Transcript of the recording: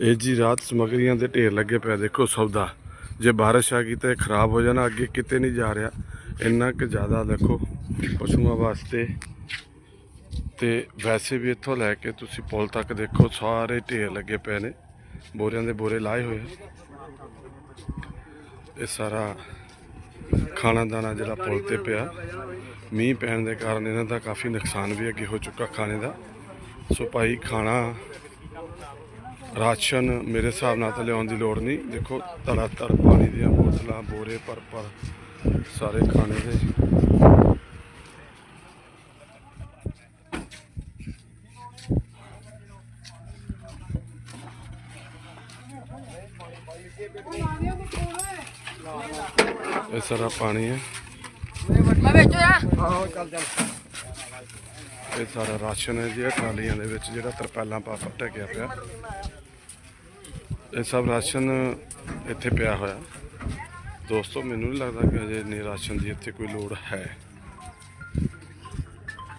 ਇਹ ਜੀ ਰਾਤ ਸਮਗਰੀਆਂ ਦੇ ਢੇਰ ਲੱਗੇ ਪਿਆ, ਦੇਖੋ ਸੌਦਾ। ਜੇ ਬਾਰਿਸ਼ ਆ ਗਈ ਤਾਂ ਇਹ ਖਰਾਬ ਹੋ ਜਾਣਾ, ਅੱਗੇ ਕਿਤੇ ਨਹੀਂ ਜਾ ਰਿਹਾ। ਇੰਨਾ ਕਿ ਜ਼ਿਆਦਾ ਦੇਖੋ ਪਸ਼ੂਆਂ ਵਾਸਤੇ। ਤੇ ਵੈਸੇ ਵੀ ਇੱਥੋਂ ਲੈ ਕੇ ਤੁਸੀਂ ਪੁਲ ਤੱਕ ਦੇਖੋ, ਸਾਰੇ ਢੇਰ ਲੱਗੇ ਪਏ ਨੇ। ਬੋਰਿਆਂ ਦੇ ਬੋਰੇ ਲਾਏ ਹੋਏ ਇਹ ਸਾਰਾ ਖਾਣਾ ਦਾਣਾ ਜਿਹੜਾ ਪੁਲ ਤੇ ਪਿਆ। ਮੀਂਹ ਪੈਣ ਦੇ ਕਾਰਨ ਇਹਨਾਂ ਦਾ ਕਾਫੀ ਨੁਕਸਾਨ ਵੀ ਅੱਗੇ ਹੋ ਚੁੱਕਾ ਖਾਣੇ ਦਾ। ਸੋ ਭਾਈ, ਖਾਣਾ ਰਾਸ਼ਨ ਮੇਰੇ ਹਿਸਾਬ ਨਾਲ ਤਾਂ ਲਿਆਉਣ ਦੀ ਲੋੜ ਨਹੀਂ। ਦੇਖੋ ਤੜਾ ਤੜ ਪਾਣੀ ਦੀਆਂ ਬੋਤਲਾਂ, ਬੋਰੇ, ਪਰ ਪਰ, ਸਾਰੇ ਖਾਣੇ ਦੇ। ਇਹ ਸਾਰਾ ਪਾਣੀ ਹੈ। ਮੈਂ ਵੇਚੋ ਆ ਇਹ ਸਾਰਾ ਰਾਸ਼ਨ ਹੈ ਜਿਹੜਾ ਟਰਾਲੀਆਂ ਦੇ ਵਿੱਚ ਜਿਹੜਾ ਤਰਪਾਲਾਂ ਪਾ ਪਾ ਢਕਿਆ ਪਿਆ। ਇਹ ਸਭ ਰਾਸ਼ਨ ਇੱਥੇ ਪਿਆ ਹੋਇਆ। ਦੋਸਤੋ, ਮੈਨੂੰ ਨਹੀਂ ਲੱਗਦਾ ਕਿ ਅਜੇ ਨੇ ਰਾਸ਼ਨ ਦੀ ਇੱਥੇ ਕੋਈ ਲੋੜ ਹੈ।